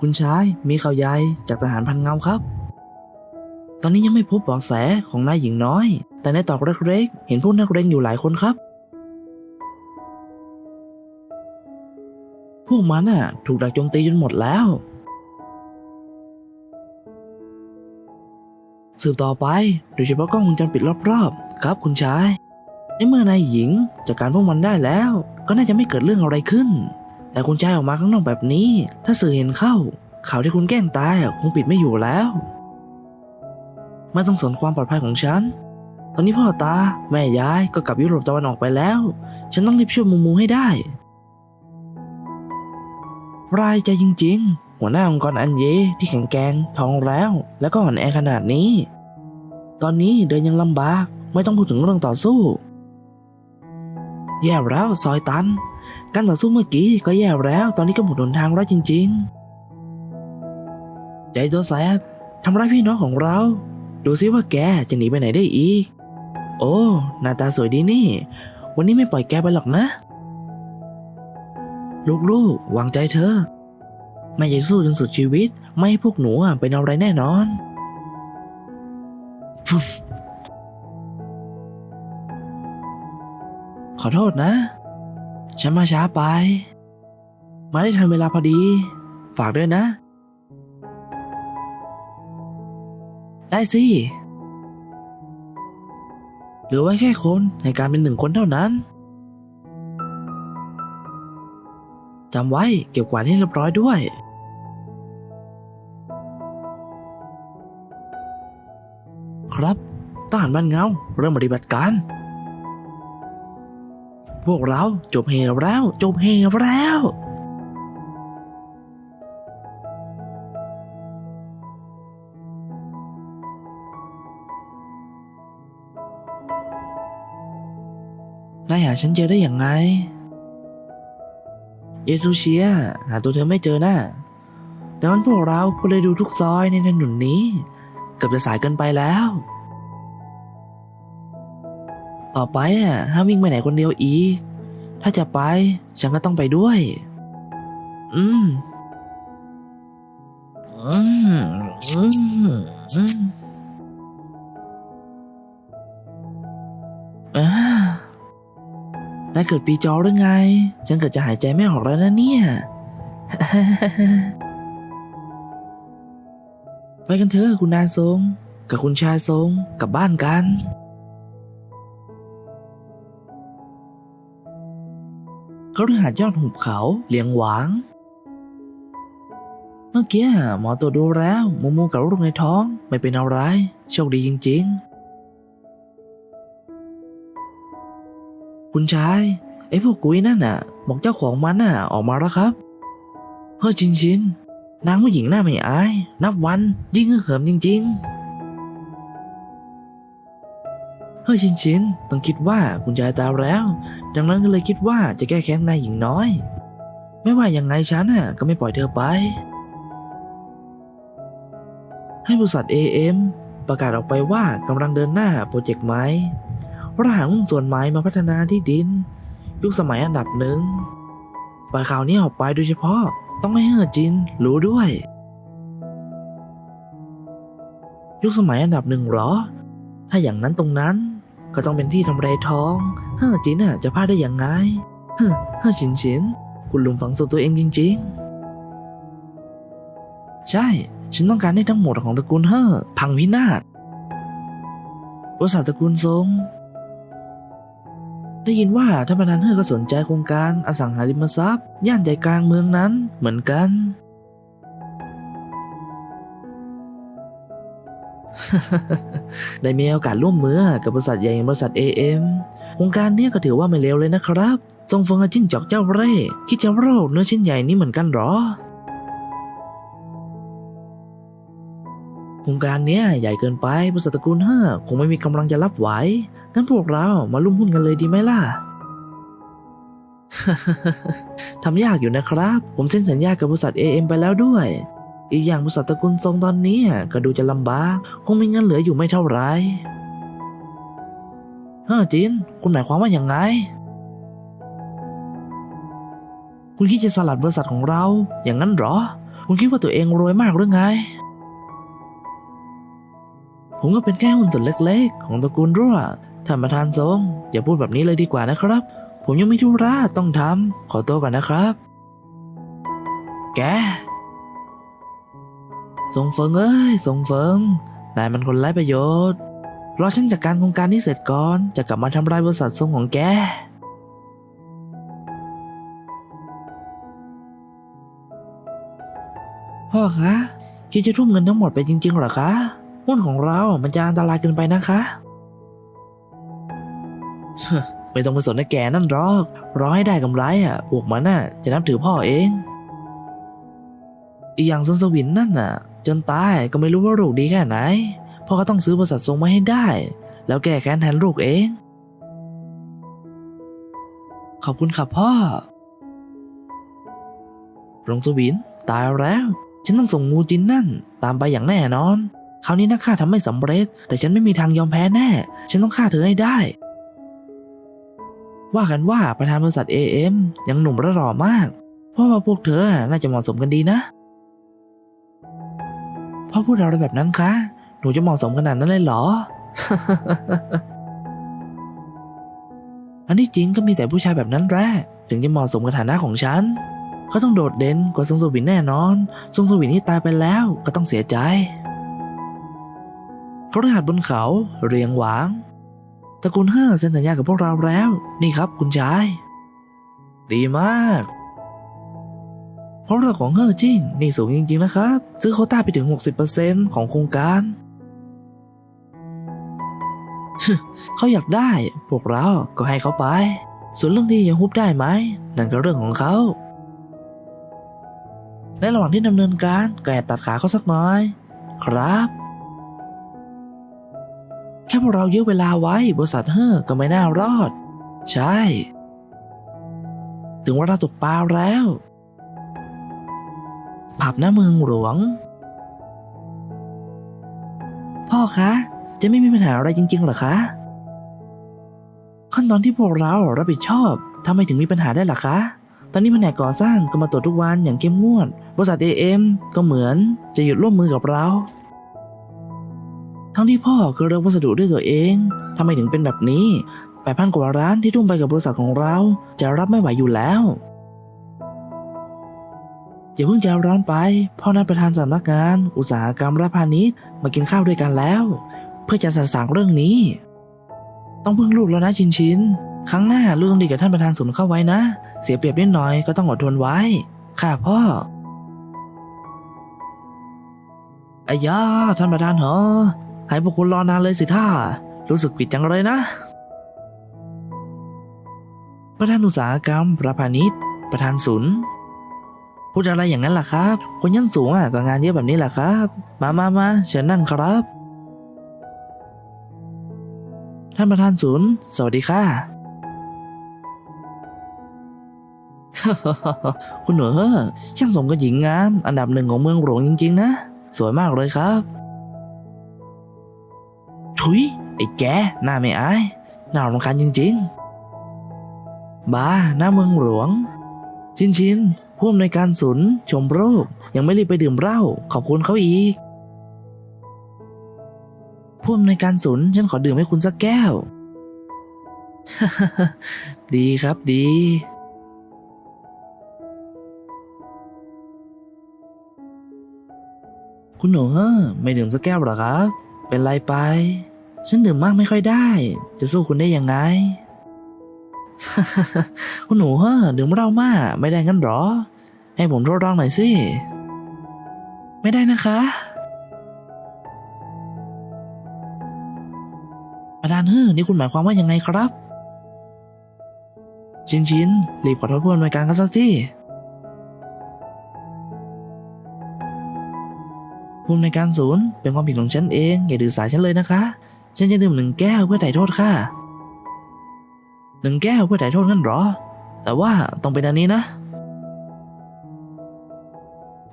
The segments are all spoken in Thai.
คุณชายมีข่าวใหญ่จากทหารพันเงาครับ ตอนนี้ยังไม่พบเบาะแสของนายหญิงน้อย แต่ในตอกเล็กๆเห็นพวกนักเรียนอยู่หลายคนครับ พวกมันน่ะ ถูกดักโจมตีจนหมดแล้ว สืบต่อไปโดยเฉพาะกล้องวงจรปิดรอบๆ ครับคุณชายในเมื่อนายหญิงจัดการพวกมันได้แล้ว ก็น่าจะไม่เกิดเรื่องอะไรขึ้น แต่คุณชายออกมาข้างนอกแบบนี้ ถ้าสื่อเห็นเข้า ข่าวที่คุณแกล้งตายคงปิดไม่อยู่แล้ว ไม่ต้องสนความปลอดภัยของฉัน ตอนนี้พ่อตา แม่ยายก็กลับยุโรปตะวันออกไปแล้ว ฉันต้องรีบช่วยมูมูให้ได้รายใจจริง ๆ หัวหน้าองค์กรอันเยที่แข็งแกร่งท้องแล้ว แล้วก็อ่อนแอขนาดนี้ ตอนนี้เดินยังลำบาก ไม่ต้องพูดถึงเรื่องต่อสู้ แย่แล้วซอยตัน การต่อสู้เมื่อกี้ก็แย่แล้ว ตอนนี้ก็หมดหนทางแล้วจริง ๆ ใจตัวแสบทำร้ายพี่น้องของเรา ดูซิว่าแกจะหนีไปไหนได้อีก โอ้หน้าตาสวยดีนี่ วันนี้ไม่ปล่อยแกไปหรอกนะ ลูกๆวางใจเธอแม่จะสู้จนสุดชีวิต ไม่ให้พวกหนูเป็นอะไรแน่นอนขอโทษนะ ฉันมาช้าไป มาได้ทันเวลาพอดี ฝากด้วยนะ ได้สิเหลือไว้แค่คนในการเป็นหนึ่งคนเท่านั้นจำไว้เก็บกวาดให้เรียบร้อยด้วย ครับทหารบ้านเงา เริ่มปฏิบัติการ พวกเราจบเหตุแล้วจบเหตุแล้วนายหาฉันเจอได้อย่างไง เยซูเชีย หาตัวเธอไม่เจอนะ่ะดังนั้นพวกเราก็เลยดูทุกซอยในถนนนี้เกือบจะสายเกินไปแล้ว ต่อไปอะห้ามวิ่งไปไหนคนเดียวอีก ถ้าจะไป ฉันก็ต้องไปด้วย อืม อืม อืมอืมอ่านายเกิดปีจอหรือไง ฉันเกิดจะหายใจไม่ออกแล้วนะเนี่ย ไปกันเถอะคุณนายทรง กับคุณชายทรงกลับบ้านกัน เขาเรือหาดยอดหุบเขาเลียงหวาง เมื่อกี้หมอตรวจดูแล้วมูมูกับลูกในท้องไม่เป็นอะไร โชคดีจริง ๆ คุณชายไอ้พวกกุ้ยนั่นน่ะ บอกเจ้าของมันน่ะออกมาแล้วครับ เฮ้ยชินชินนางผู้หญิงหน้าไม่อาย นับวันยิ่งฮึกเหิมจริง ๆ ฮ้ยชินชินต้องคิดว่าคุณชายตายแล้ว ดังนั้นก็เลยคิดว่าจะแก้แค้นนายหญิงน้อย ไม่ว่ายังไงฉันน่ะก็ไม่ปล่อยเธอไป ให้บริษัท AM ประกาศออกไปว่ากำลังเดินหน้าโปรเจกต์ไม้ว่าหาหุ้นส่วนไม้มาพัฒนาที่ดิน ยุคสมัยอันดับหนึ่งปล่อยข่าวนี้ออกไปโดยเฉพาะต้องไม่ให้เฮอจินรู้ด้วย ยุคสมัยอันดับหนึ่งหรอ ถ้าอย่างนั้นตรงนั้น ก็ต้องเป็นที่ทำไรท้องเฮอจินน่ะจะพลาดได้อย่างไงเฮ้อเฮอชินชินคุณลุงฝังศพตัวเองจริง ๆ ใช่ ฉันต้องการให้ทั้งหมดของตระกูลเฮ่อพังพินาศบริษัทตระกูลทรงได้ยินว่าท่านประธานเฮ่อก็สนใจโครงการอสังหาริมทรัพย์ ย่านใจกลางเมืองนั้นเหมือนกัน ได้มีโอกาสร่วมมือกับบริษัทใหญ่อย่างบริษัท AM โครงการนี้ก็ถือว่าไม่เลวเลยนะครับทรงฟงกับจิ้งจอกเจ้าเร่คิดจะโรคเนื้อชิ้นใหญ่นี้เหมือนกันหรอ โครงการนี้ใหญ่เกินไปบริษัทตระกูลเฮอคงไม่มีกำลังจะรับไหวงั้นพวกเรามาลุ่มหุ้นกันเลยดีไหมล่ะทำยากอยู่นะครับ ผมเซ็นสัญญากับบริษัท AM ไปแล้วด้วย อีกอย่างบริษัทตระกูลทรงตอนนี้ก็ดูจะลำบากคงมีเงินเหลืออยู่ไม่เท่าไหรเฮ้อจิน คุณหมายความว่าอย่างไง คุณคิดจะสลัดบริษัทของเรา อย่างนั้นเหรอ คุณคิดว่าตัวเองรวยมากหรือไง ผมก็เป็นแค่หุ้นส่วนเล็กๆ ของตระกูลรั่ว ท่านประธานทรงอย่าพูดแบบนี้เลยดีกว่านะครับ ผมยังมีธุระต้องทำขอตัวก่อนนะครับ แก สงเฟิงเอ้ยสงเฟิงนายมันคนไร้ประโยชน์รอฉันจัดการโครงการนี้เสร็จก่อนจะกลับมาทำลายบริษัททรงของแกพ่อคะคิดจะทุ่มเงินทั้งหมดไปจริงๆหรอคะหุ้นของเรามันจะอันตรายเกินไปนะคะไม่ต้องไปสนนะแกนั่นหรอกรอให้ได้กำไรอะพวกมันน่ะ จะนับถือพ่อเอง อีกอย่างซนสวินนั่นน่ะ จนตายก็ไม่รู้ว่าลูกดีแค่ไหนพ่อก็ต้องซื้อบริษัททรงมาให้ได้ แล้วแก้แค้นแทนลูกเอง ขอบคุณครับพ่อรงสวินตายแล้ว ฉันต้องส่งงูจินนั่น ตามไปอย่างแน่นอน คราวนี้นักฆ่าทำไม่สำเร็จ แต่ฉันไม่มีทางยอมแพ้แน่ ฉันต้องฆ่าเธอให้ได้ ว่ากันว่าประธานบริษัท AM ยังหนุ่มและหล่อมาก เพราะว่าพวกเธอน่าจะเหมาะสมกันดีนะ พ่อพูดอะไรแบบนั้นคะ หนูจะเหมาะสมขนาดนั้นเลยเหรอ อันที่จริงก็มีแต่ผู้ชายแบบนั้นแหละถึงจะเหมาะสมกับฐานะของฉัน เขาต้องโดดเด่นกว่าทรงสวินแน่นอน ทรงสวินที่ตายไปแล้วก็ต้องเสียใจเขารหัสบนเขาเรียงหวางตระกูลเฮ่อเซ็นสัญญากับพวกเราแล้ว นี่ครับคุณชาย ดีมาก เพราะเรื่องของเฮ่อจริงนี่สูงจริง ๆ นะครับ ซื้อโคต้าไปถึง 60%ของโครงการเขาอยากได้พวกเราก็ให้เขาไป ส่วนเรื่องที่ยังฮุบได้ไหมนั่นก็เรื่องของเขาในระหว่างที่ดำเนินการก็แอบตัดขาเขาสักน่อย ครับ แค่พวกเรายื้อเวลาไว้บริษัทเฮ่อก็ไม่น่ารอด ใช่ ถึงเวลาตกปลาแล้ว บน้าเมืองหลวง พ่อคะ จะไม่มีปัญหาอะไรจริงๆหรอคะ ขั้นตอนที่พวกเรารับผิดชอบทำไมถึงมีปัญหาได้ล่ะคะ ตอนนี้แผนกก่อสร้างก็มาตรวจทุกวันอย่างเข้มงวด บริษัท AM ก็เหมือนจะหยุดร่วมมือกับเรา ทั้งที่พ่อก็เลือกวัสดุด้วยตัวเองทำไมถึงเป็นแบบนี้แปดพันกว่าร้านที่ทุ่มไปกับบริษัทของเรา จะรับไม่ไหวอยู่แล้ว อย่าเพิ่งจะร้อนไปพ่อนัดประธานสำนักงาน อุตสาหกรรมและพาณิชย์มากินข้าวด้วยกันแล้ว เพื่อจะสะสางเรื่องนี้ ต้องพึ่งลูกแล้วนะชินชินครั้งหน้าลูกต้องดีกับท่านประธานศูนย์เข้าไว้นะ เสียเปรียบนิดหน่อยก็ต้องอดทนไว้ค่ะพ่ออายาท่านประธานเหรอให้พวกคุณรอนานเลยสิท่า รู้สึกผิดจังเลยนะ ประธานอุตสาหกรรมประพาณิชย์ ประธานศูนย์ พูดอะไรอย่างนั้นล่ะครับ คนยันสูงอะก็งานเยอะแบบนี้แหละครับ มามามาเชิญนั่งครับ ท่านประธานศูนย์ สวัสดีค่ะ คุณหนูเฮ้อช่างสมกับหญิงงาม อันดับหนึ่งของเมืองหลวงจริง ๆ นะ สวยมากเลยครับ ถุย ไอ้แกหน้าไม่อายหน่ารำคาญจริง ๆ บ้าหน้าเมืองหลวง ชินชิน ผู้อำนวยการศูนย์ชมโรค ยังไม่รีบไปดื่มเหล้าขอบคุณเขาอีก ผู้อำนวยการศูนย์ฉันขอดื่มให้คุณสักแก้ว ดีครับดี คุณหนูเฮ้อไม่ดื่มสักแก้วหรอครับ เป็นไรไป ฉันดื่มมากไม่ค่อยได้ จะสู้คุณได้ยังไง คุณหนูเฮ้อดื่มเหล้ามากไม่ได้งั้นเหรอ ให้ผมทดลองหน่อยสิ ไม่ได้นะคะ ประธานเฮ้อนี่คุณหมายความว่ายังไงครับ ชินชินรีบขอโทษผู้อำนวยการกันซะสิผู้อำนวยการศูนย์เป็นความผิดของฉันเอง อย่าดื้อสายฉันเลยนะคะ ฉันจะดื่มหนึ่งแก้วเพื่อไถ่โทษค่ะ หนึ่งแก้วเพื่อไถ่โทษงั้นหรอ แต่ว่าต้องเป็นอันนี้นะ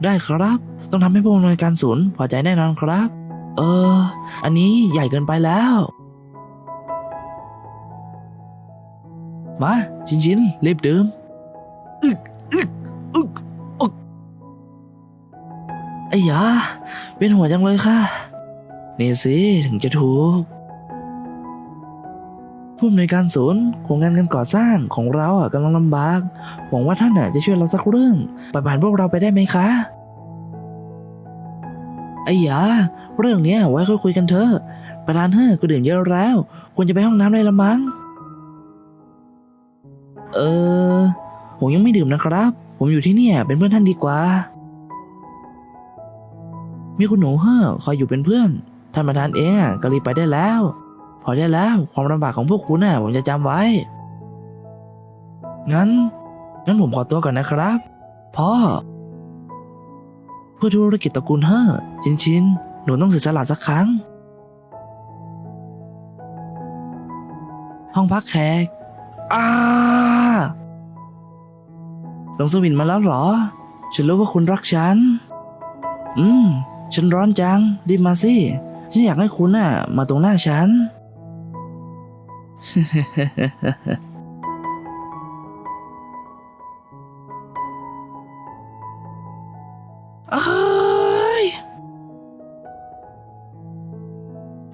ได้ครับ ต้องทำให้ผู้อำนวยการศูนย์พอใจแน่นอนครับ เออ อันนี้ใหญ่เกินไปแล้ว มา ชินชินรีบดื่มอึกอึกอึกอึกไอ้ยาเป็นหัวจังเลยค่ะ นี่สิ ถึงจะถูก ผู้อำนวยการศูนย์โครงงานการก่อสร้างของเราอะกำลังลำบาก หวังว่าท่านอะจะช่วยเราสักเรื่องปล่อยผ่านพวกเราไปได้ไหมคะไอ้หยาเรื่องเนี้ยไว้ค่อยคุยกันเถอะประธานเฮ้อก็ดื่มเยอะแล้ว ควรจะไปห้องน้ำได้ละมั้ง เออ ผมยังไม่ดื่มนะครับ ผมอยู่ที่เนี่ยเป็นเพื่อนท่านดีกว่า มีคุณหนูเฮ้อคอยอยู่เป็นเพื่อน ท่านประธานเองอะก็รีบไปได้แล้ว พอได้แล้วความลำบากของพวกคุณน่ะผมจะจำไว้ งั้นงั้นผมขอตัวก่อนนะครับ พ่อ เพื่อธุรกิจตระกูลเฮอชินชินหนูต้องเสียสละสักครั้ง ห้องพักแขกอ้าลงสวินมาแล้วเหรอ ฉันรู้ว่าคุณรักฉัน อืม ฉันร้อนจัง รีบมาสิ ฉันอยากให้คุณน่ะ มาตรงหน้าฉัน ท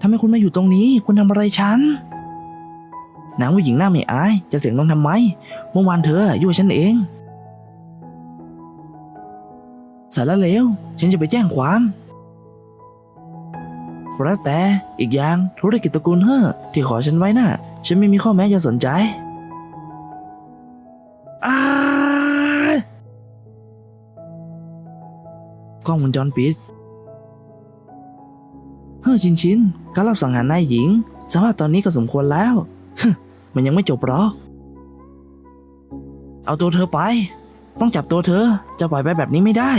ำไมคุณมาอยู่ตรงนี้ คุณทำอะไรฉัน นางผู้หญิงหน้าไม่อาย จะเสียงดังทำไม เมื่อวานเธออยู่ฉันเอง สารเลว ฉันจะไปแจ้งความแล้วแต่อีกอย่างธุรกิจตระกูลเฮ่อที่ขอฉันไว้น่ะ ฉันไม่มีข้อแม้จะสนใจอ้ายกล้องวงจรปิด เฮ้อชินชินการรับสังหารนายหญิง สภาพตอนนี้ก็สมควรแล้ว มันยังไม่จบหรอก เอาตัวเธอไป ต้องจับตัวเธอ จะปล่อยไปแบบนี้ไม่ได้